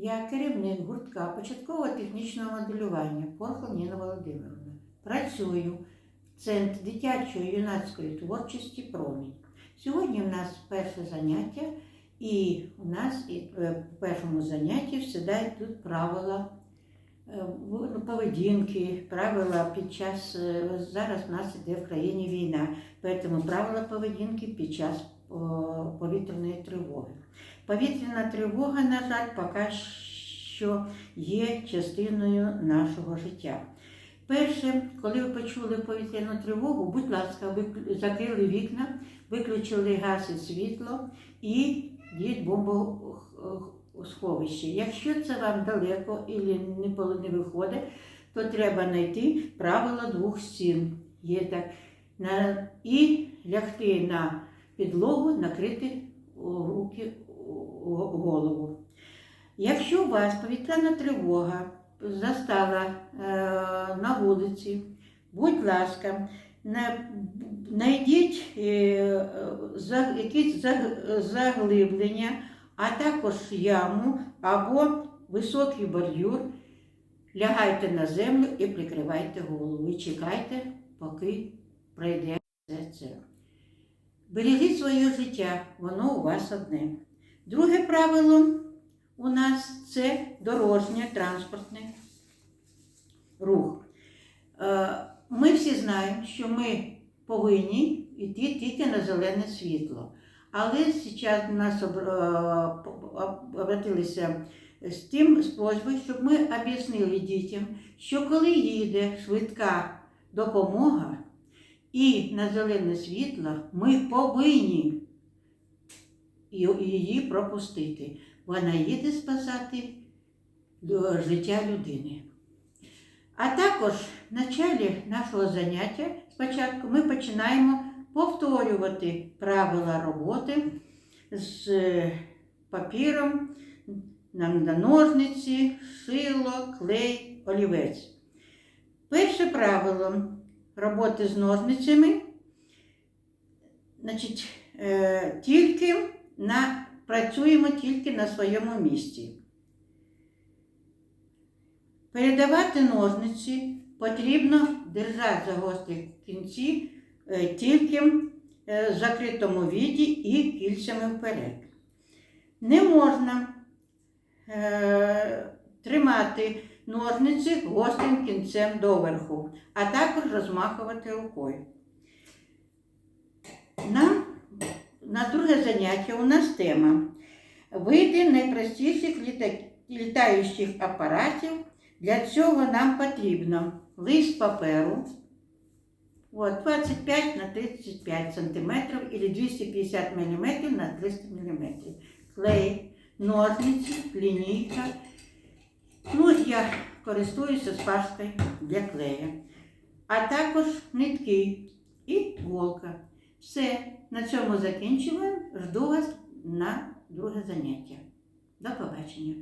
Я керівник гуртка початкового технічного моделювання Порхол Ніна Володимировна. Працюю в Центрі дитячої юнацької творчості Промінь. Сьогодні в нас перше заняття, і у нас е, в першому занятті всіда йдуть правила е, ну, поведінки, правила під час е, зараз в нас іде в країні війна, тому правила поведінки під час повітряної тривоги. Повітряна тривога, на жаль, поки що є частиною нашого життя. Перше, коли ви почули повітряну тривогу, будь ласка, закрили вікна, виключили газ і світло і йдіть бомбосховище. Якщо це вам далеко і не виходить, то треба знайти правило двох стін. Є так, і лягти на підлогу, накрити руки голову. Якщо вас повітряна тривога застала е, на вулиці, будь ласка, на- знайдіть е, за, якісь заглиблення, а також яму або високий бордюр, лягайте на землю і прикривайте голову. І чекайте, поки пройде все це. Бережіть своє життя, воно у вас одне. Друге правило у нас це дорожнє транспортний рух. Е, Ми всі знаємо, що ми повинні йти тільки на зелене світло. Але зараз нас об- е, об- обратилися з тим з просьбою, щоб ми об'яснили дітям, що коли їде швидка допомога і на зелене світло, ми повинні її пропустити. Вона їде спасати до життя людини. А також в началі нашого заняття спочатку ми починаємо повторювати правила роботи з е, папіром, на ножниці, шило, клей, олівець. Перше правило роботи з ножницями, значить, е, тільки на, працюємо тільки на своєму місці. Передавати ножниці потрібно держати за гострі кінці е, тільки е, в закритому віді і кільцями вперед. Не можна е, тримати ножниці гострим кінцем доверху, а також розмахувати рукою. На, на друге заняття у нас тема види найпростіших літа- літаючих апаратів. Для цього нам потрібно лист паперу от, 25 на 35 см або 250 мм на 300 мм. Клей, ножниці, лінійка. Ну, я користуюся спашкою для клея. А також нитки і голка. Все, на цьому закінчуємо. Жду вас на друге заняття. До побачення.